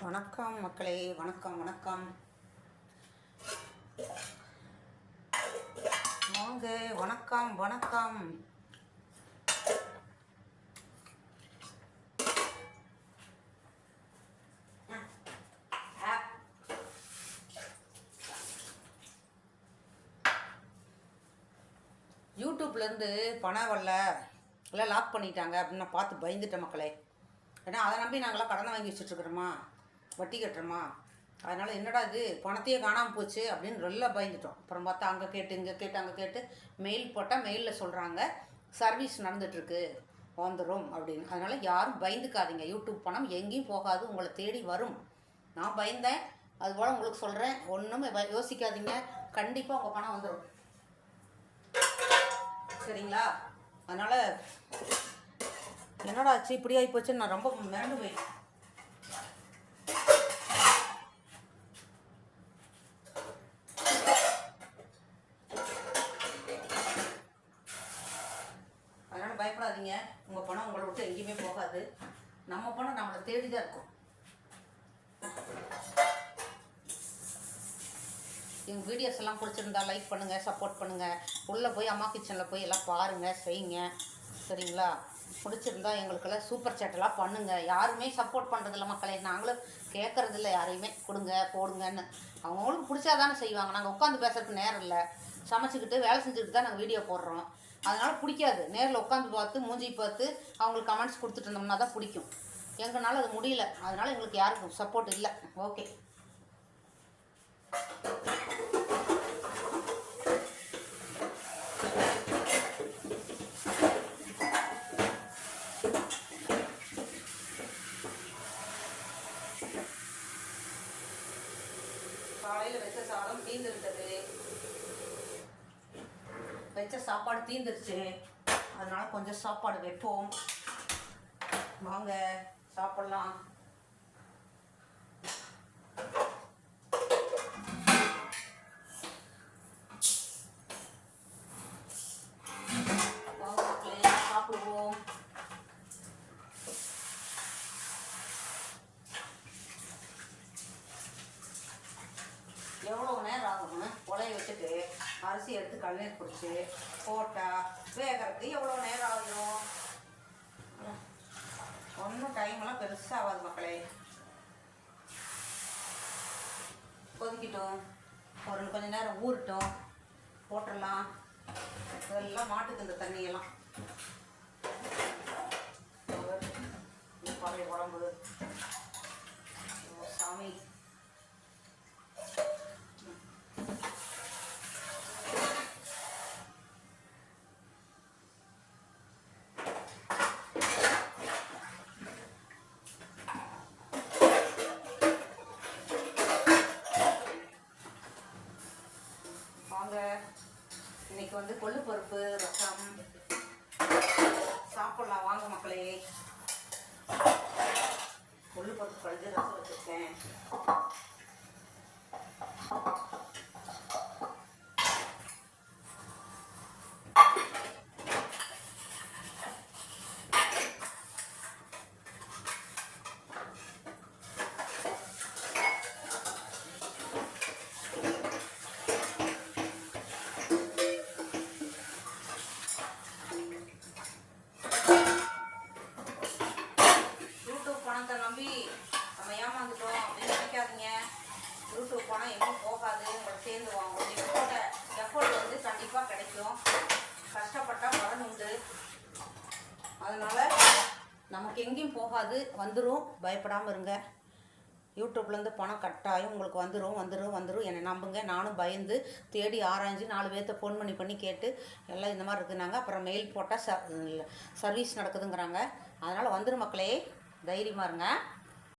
வணக்கம் மக்களே வணக்கம் வணக்கம். வாங்க வணக்கம் வணக்கம். யூடியூப்லேருந்து பணம் வரல. எல்லாம் லாக் பண்ணிட்டாங்க அப்படின்னு நான் பார்த்து பயந்துட்டேன் மக்களே. ஏன்னா அதை நம்பி நாங்களாம் கடனை வாங்கி வச்சுட்ருக்குறோமா? வட்டி கட்டுறோமா? அதனால் என்னடா இது? பணத்தையே காணாமல் போச்சு அப்படின்னு நல்லா பயந்துட்டோம். அப்புறம் பார்த்தா அங்கே கேட்டு இங்கே கேட்டு அங்கே கேட்டு மெயில் போட்டால் மெயிலில் சொல்கிறாங்க சர்வீஸ் நடந்துகிட்ருக்கு வந்துடும் அப்படின்னு. அதனால் யாரும் பயந்துக்காதீங்க. யூடியூப் பணம் எங்கேயும் போகாது. உங்களை தேடி வரும். நான் பயந்தேன். அதுபோல் உங்களுக்கு சொல்கிறேன் ஒன்றுமே யோசிக்காதீங்க. கண்டிப்பாக உங்கள் பணம் வந்துடும் சரிங்களா? அதனால் என்னடா ஆச்சு? இப்படி ஆகி போச்சுன்னு நான் ரொம்ப மிரண்டு போயிட்டேன். பயப்படாதீங்க. உங்கள் பணம் உங்களை விட்டு எங்கேயுமே போகாது. நம்ம பணம் நம்மளை தேடி தான் இருக்கும். எங்கள் வீடியோஸ் எல்லாம் பிடிச்சிருந்தா லைக் பண்ணுங்கள் சப்போர்ட் பண்ணுங்கள் உள்ளே போய் அம்மா கிச்சனில் போய் எல்லாம் பாருங்கள் செய்யுங்க. சரிங்களா? பிடிச்சிருந்தா எங்களுக்கெல்லாம் சூப்பர் சேட்டெல்லாம் பண்ணுங்கள் யாருமே சப்போர்ட் பண்ணுறதில்ல மக்களே. நாங்களும் கேட்குறதில்ல யாரையுமே கொடுங்க போடுங்கன்னு. அவங்களுக்கு பிடிச்சாதானே செய்வாங்க. நாங்கள் உட்காந்து பேசுறதுக்கு நேரம் இல்லை. சமைச்சிக்கிட்டு வேலை செஞ்சுக்கிட்டு தான் நாங்கள் வீடியோ போடுறோம். அதனால் பிடிக்காது. நேரில் உட்காந்து பார்த்து மூஞ்சி பார்த்து அவங்களுக்கு கமெண்ட்ஸ் கொடுத்துட்டு இருந்தோம்னா தான் பிடிக்கும். எங்களால் அது முடியல. அதனால் எங்களுக்கு யாருக்கும் சப்போர்ட் இல்லை. ஓகே வச்ச தீர்ந்து விட்டது வச்ச சாப்பாடு தீந்துருச்சு. அதனால கொஞ்சம் சாப்பாடு வைப்போம். வாங்க சாப்பிடலாம் வாங்க மக்களே, சாப்பிடுவோம் எவ்வளோ நேரம் காய வச்சுட்டு அரிசி எடுத்து கழுநீர் பிடிச்சி போட்டால் வேகிறதுக்கு எவ்வளோ நேரம் ஆகும்? ஒன்றும் டைம்லாம் பெருசாக ஆகாது மக்களே. கொதிக்கிட்டோம். ஒரு கொஞ்ச நேரம் ஊறட்டும். போட்டுடலாம். இதெல்லாம் மாட்டுக்கு இந்த தண்ணியெல்லாம். இன்னைக்கு வந்து கொள்ளு பருப்பு ரசம். சாப்பிடலாம். வாங்க மக்களே. கொள்ளு பருப்பு ரசம் நம்பி நம்ம ஏமாந்துட்டோம் அப்படின்னு நினைக்காதீங்க. யூடியூப் போனால் எங்கேயும் போகாது. உங்களை சேர்ந்து வாங்க நீங்கள் எஃபோர்ட் வந்து கண்டிப்பாக கிடைக்கும். கஷ்டப்பட்டால் பலன் உண்டு. அதனால் நமக்கு எங்கேயும் போகாது. வந்துடும் பயப்படாமல் இருங்க. யூடியூப்லேருந்து பணம் கட்டாயம் உங்களுக்கு வந்துடும் வந்துடும் வந்துடும் என்னை நம்புங்க. நானும் பயந்து தேடி ஆராய்ஞ்சு நாலு பேர்த்த ஃபோன் பண்ணி பண்ணி கேட்டு எல்லாம் இந்த மாதிரி இருக்குனாங்க அப்புறம் மெயில் போட்டால் ச சர்வீஸ் நடக்குதுங்கிறாங்க. அதனால் வந்துடும் மக்களே. தைரியமாக இருங்க.